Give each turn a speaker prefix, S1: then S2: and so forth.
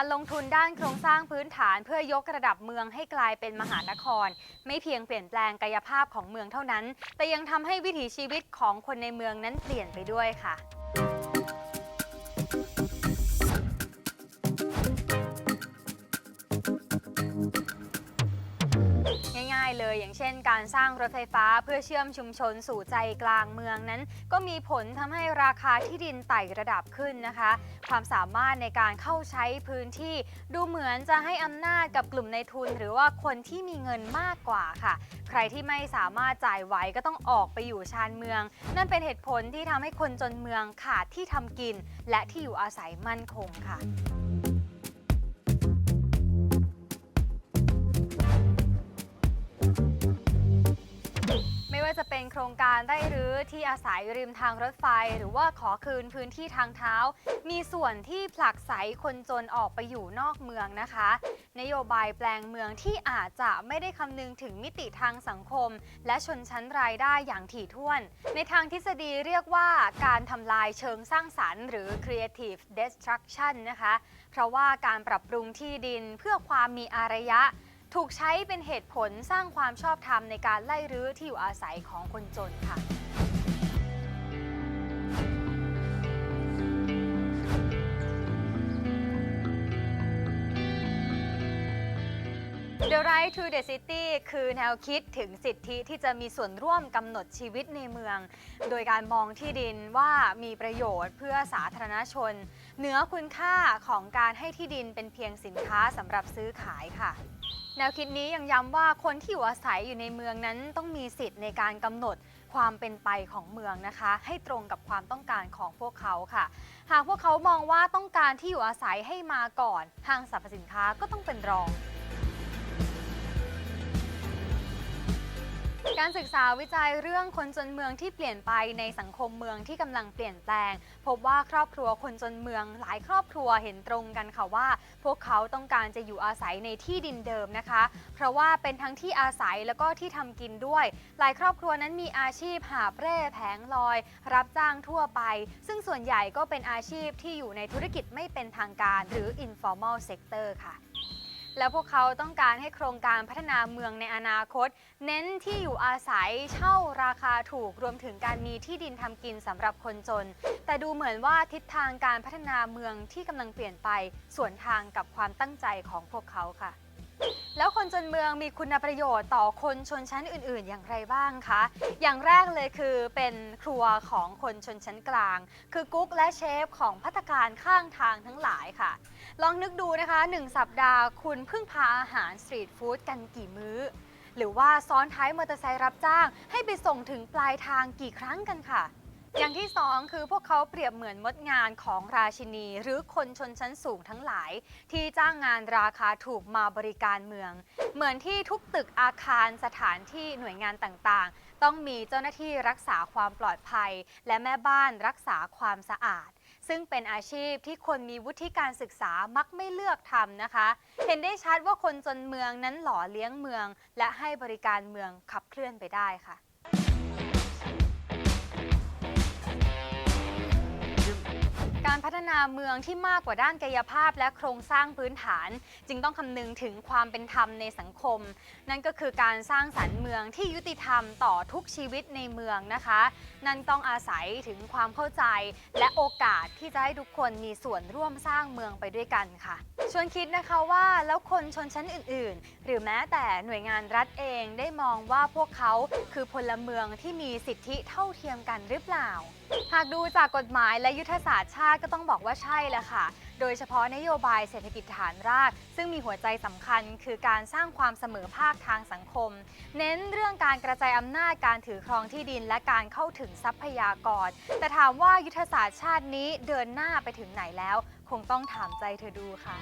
S1: การลงทุนด้านโครงสร้างพื้นฐาน เพื่อยกระดับเมืองให้กลายเป็นมหานคร ไม่เพียงเปลี่ยนแปลงกายภาพของเมืองเท่านั้น แต่ยังทำให้วิถีชีวิตของคนในเมืองนั้นเปลี่ยนไปด้วยค่ะ อย่างเช่น การสร้างรถไฟฟ้าเพื่อเชื่อมชุมชนสู่ใจกลางเมืองนั้น ก็มีผลทำให้ราคาที่ดินไต่ระดับขึ้นนะคะ ความสามารถในการเข้าใช้พื้นที่ ดูเหมือนจะให้อำนาจกับกลุ่มในทุน หรือว่าคนที่มีเงินมากกว่าค่ะ ใครที่ไม่สามารถจ่ายไหวก็ต้องออกไปอยู่ชานเมือง นั่นเป็นเหตุผลที่ทำให้คนจนเมืองขาดที่ทำกิน และที่อยู่อาศัยมั่นคงค่ะ ว่าจะเป็นโครงการได้รื้อที่อาศัยริมทางรถไฟ หรือว่าขอคืนพื้นที่ทางเท้า มีส่วนที่ผลักไสคนจนออกไปอยู่นอกเมืองนะคะ นโยบายแปลงเมืองที่อาจจะไม่ได้คำนึงถึงมิติทางสังคม และชนชั้นรายได้อย่างถี่ถ้วน ในทางทฤษฎีเรียกว่าการทำลายเชิงสร้างสรรค์ หรือ creative destruction นะคะ เพราะว่าการปรับปรุงที่ดินเพื่อความมีอารยะ ถูกใช้เป็นเหตุผลสร้างความชอบธรรมในการไล่รื้อที่อยู่อาศัยของคนจนค่ะ The Right to the City คือแนวคิดถึงสิทธิที่จะมีส่วนร่วมกำหนดชีวิตในเมือง โดยการมองที่ดินว่ามีประโยชน์เพื่อสาธารณชน เหนือคุณค่าของการให้ที่ดินเป็นเพียงสินค้าสำหรับซื้อขายค่ะ แนวคิดนี้ยังย้ำว่าคนที่อยู่อาศัยอยู่ในเมืองนั้นต้องมีสิทธิ์ในการกำหนดความเป็นไปของเมืองนะคะ ให้ตรงกับความต้องการของพวกเขาค่ะ หากพวกเขามองว่าต้องการที่อยู่อาศัยให้มาก่อนห้างสรรพสินค้าก็ต้องเป็นรอง การศึกษาวิจัยเรื่องคนจนเมืองที่เปลี่ยนไปในสังคมเมืองที่กำลังเปลี่ยนแปลง พบว่าครอบครัวคนจนเมืองหลายครอบครัวเห็นตรงกันค่ะว่า พวกเขาต้องการจะอยู่อาศัยในที่ดินเดิมนะคะ เพราะว่าเป็นทั้งที่อาศัยแล้วก็ที่ทำกินด้วย หลายครอบครัวนั้นมีอาชีพหาบเร่แผงลอย รับจ้างทั่วไป ซึ่งส่วนใหญ่ก็เป็นอาชีพที่อยู่ในธุรกิจไม่เป็นทางการ หรือ informal sector ค่ะ และพวกเขาต้องการให้โครงการพัฒนาเมืองในอนาคต เน้นที่อยู่อาศัยเช่าราคาถูกรวมถึงการมีที่ดินทำกินสำหรับคนจน แต่ดูเหมือนว่าทิศทางการพัฒนาเมืองที่กำลังเปลี่ยนไปสวนทางกับความตั้งใจของพวกเขาค่ะ แล้วคนจนเมืองมีคุณประโยชน์ต่อคนชนชั้นอื่น ๆ อย่างไรบ้างคะ อย่างแรกเลยคือเป็นครัวของคนชนชั้นกลาง คือกุ๊กและเชฟของพัตตาคารข้างทางทั้งหลายค่ะ ลองนึกดูนะคะ 1 สัปดาห์คุณเพิ่งพาอาหารสตรีทฟู้ดกันกี่มื้อ หรือว่าซ้อนท้ายมอเตอร์ไซค์รับจ้าง ให้ไปส่งถึงปลายทางกี่ครั้งกันค่ะ อย่างที่สองคือพวกเขาเปรียบเหมือนมดงานของราชินี หรือคนชนชั้นสูงทั้งหลาย ที่จ้างงานราคาถูกมาบริการเมือง เหมือนที่ทุกตึกอาคารสถานที่หน่วยงานต่างๆ ต้องมีเจ้าหน้าที่รักษาความปลอดภัย และแม่บ้านรักษาความสะอาด ซึ่งเป็นอาชีพที่คนมีวุฒิการศึกษามักไม่เลือกทำนะคะ เห็นได้ชัดว่าคนจนเมืองนั้นหล่อเลี้ยงเมือง และให้บริการเมืองขับเคลื่อนไปได้ค่ะ การพัฒนาเมืองที่มากกว่าด้านกายภาพ และโครงสร้างพื้นฐาน จึงต้องคำนึงถึงความเป็นธรรมในสังคม นั่นก็คือการสร้างสรรค์เมืองที่ยุติธรรมต่อทุกชีวิตในเมืองนะคะ นั่นต้องอาศัยถึงความเข้าใจ และโอกาสที่จะให้ทุกคนมีส่วนร่วมสร้างเมืองไปด้วยกันค่ะชวนคิดนะคะว่าแล้วคนชนชั้นอื่น ๆ หรือแม้แต่หน่วยงานรัฐเองได้มองว่าพวกเขาคือพลเมืองที่มีสิทธิเท่าเทียมกันหรือเปล่า หากดูจากกฎหมายและยุทธศาสตร์ชาติก็ต้องบอกว่าใช่แหละค่ะ โดยเฉพาะนโยบายเศรษฐกิจฐานราก ซึ่งมีหัวใจสำคัญคือการสร้างความเสมอภาคทางสังคม เน้นเรื่องการกระจายอำนาจการถือครองที่ดิน และการเข้าถึงทรัพยากร แต่ถามว่ายุทธศาสตร์ชาตินี้เดินหน้าไปถึงไหนแล้ว คงต้องถามใจเธอดูค่ะ